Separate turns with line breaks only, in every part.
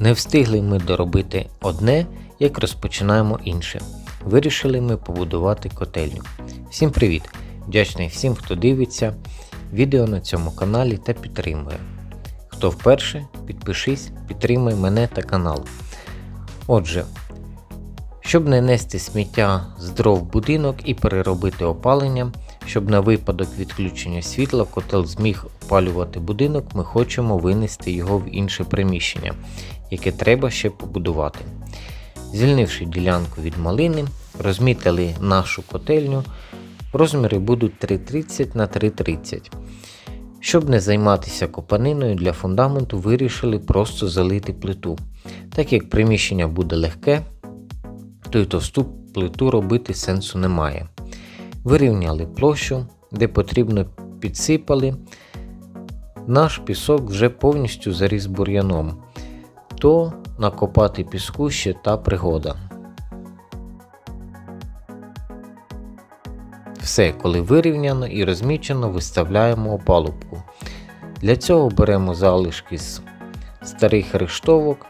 Не встигли ми доробити одне, як розпочинаємо інше. Вирішили ми побудувати котельню. Всім привіт! Вдячний всім, хто дивиться відео на цьому каналі та підтримує. Хто вперше, підпишись, підтримай мене та канал. Отже, щоб не нести сміття з дров будинок і переробити опалення, щоб на випадок відключення світла котел зміг опалювати будинок, ми хочемо винести його в інше приміщення, яке треба ще побудувати. Звільнивши ділянку від малини, розмітили нашу котельню. Розміри будуть 3,30 на 3,30. Щоб не займатися копаниною для фундаменту, вирішили просто залити плиту. Так як приміщення буде легке, то й товсту плиту робити сенсу немає. Вирівняли площу, де потрібно підсипали. Наш пісок вже повністю заріс бур'яном, то накопати піску ще та пригода. Все, коли вирівняно і розмічено, виставляємо опалубку. Для цього беремо залишки з старих рештовок.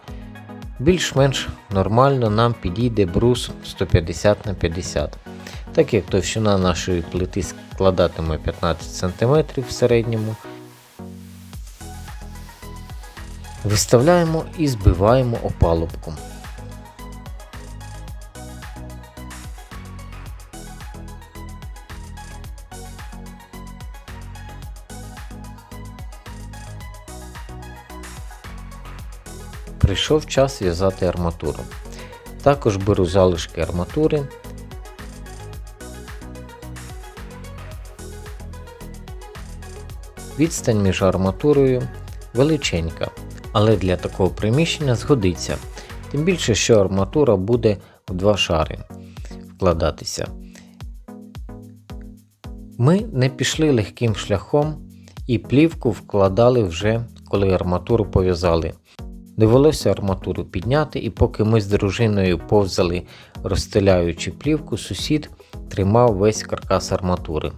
Більш-менш нормально нам підійде брус 150 на 50 Так як товщина нашої плити складатиме 15 см в середньому, виставляємо і збиваємо опалубку. Прийшов час в'язати арматуру. Також беру залишки арматури. Відстань між арматурою величенька, але для такого приміщення згодиться. Тим більше, що арматура буде в два шари вкладатися. Ми не пішли легким шляхом і плівку вкладали вже, коли арматуру пов'язали. Довелося арматуру підняти, і поки ми з дружиною повзали, розстеляючи плівку, сусід тримав весь каркас арматури.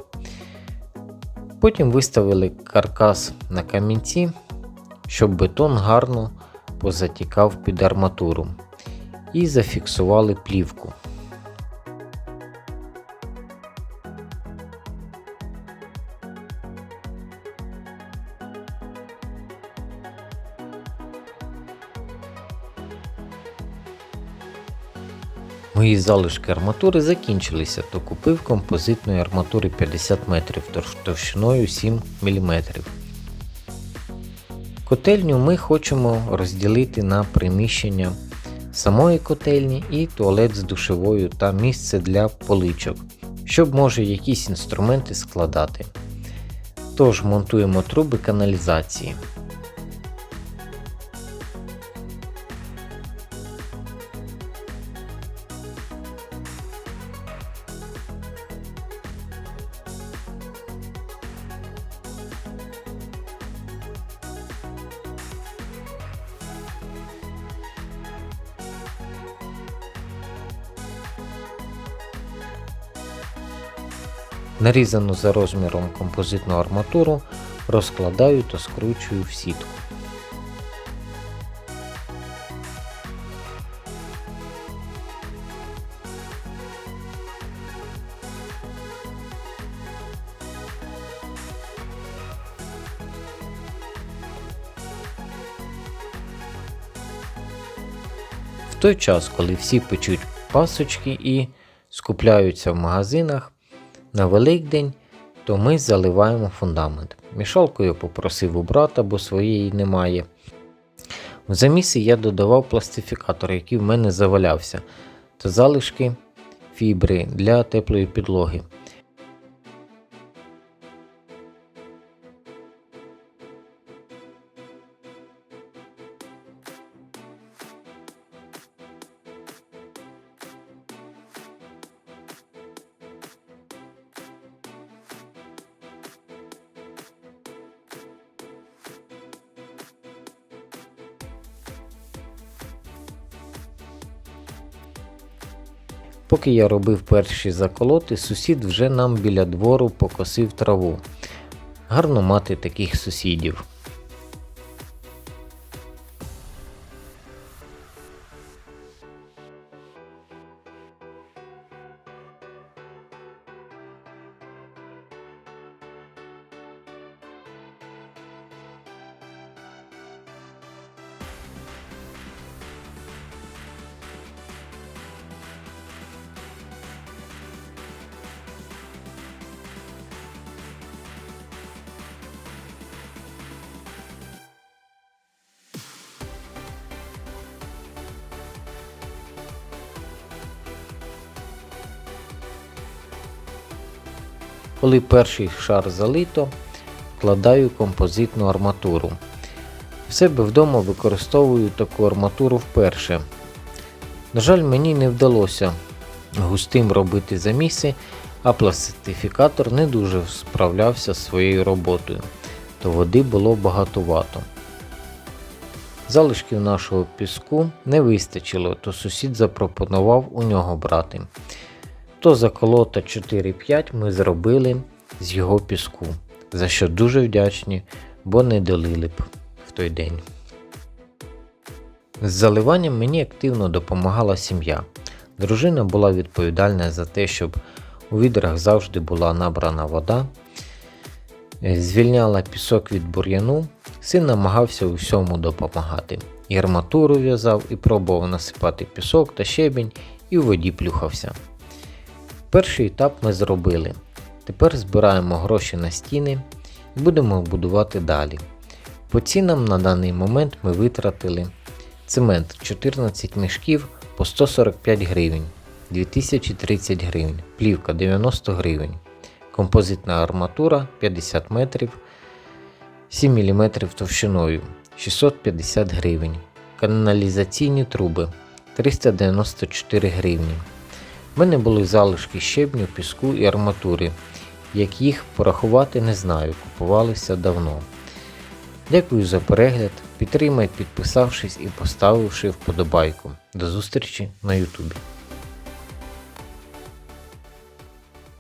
Потім виставили каркас на камінці, щоб бетон гарно позатікав під арматуру, і зафіксували плівку. Мої залишки арматури закінчилися, то купив композитної арматури 50 метрів товщиною 7 мм. Котельню ми хочемо розділити на приміщення самої котельні і туалет з душевою та місце для поличок, щоб може якісь інструменти складати. Тож монтуємо труби каналізації. Нарізану за розміром композитну арматуру розкладаю та скручую в сітку. В той час, коли всі печуть пасочки і скупляються в магазинах, на Великдень, то ми заливаємо фундамент. Мішалкою попросив у брата, бо своєї немає. В замісі я додавав пластифікатор, який в мене завалявся, та залишки фібри для теплої підлоги. Поки я робив перші заколоти, сусід вже нам біля двору покосив траву. Гарно мати таких сусідів. Коли перший шар залито, вкладаю композитну арматуру. В себе вдома використовую таку арматуру вперше. На жаль, мені не вдалося густим робити заміси, а пластифікатор не дуже справлявся з своєю роботою, то води було багатовато. Залишків нашого піску не вистачило, то сусід запропонував у нього брати. То за колота 4-5 ми зробили з його піску, за що дуже вдячні, бо не долили б в той день. З заливанням мені активно допомагала сім'я. Дружина була відповідальна за те, щоб у відрах завжди була набрана вода, звільняла пісок від бур'яну, син намагався у всьому допомагати. І арматуру в'язав, і пробував насипати пісок та щебінь, і в воді плюхався. Перший етап ми зробили. Тепер збираємо гроші на стіни і будемо будувати далі. По цінам на даний момент ми витратили цемент 14 мішків по 145 гривень, 2030 гривень, плівка 90 гривень, композитна арматура 50 метрів, 7 мм товщиною 650 гривень, каналізаційні труби 394 гривні. У мене були залишки щебню, піску і арматури, як їх порахувати не знаю, купувалися давно. Дякую за перегляд. Підтримай, підписавшись і поставивши вподобайку. До зустрічі на Ютубі.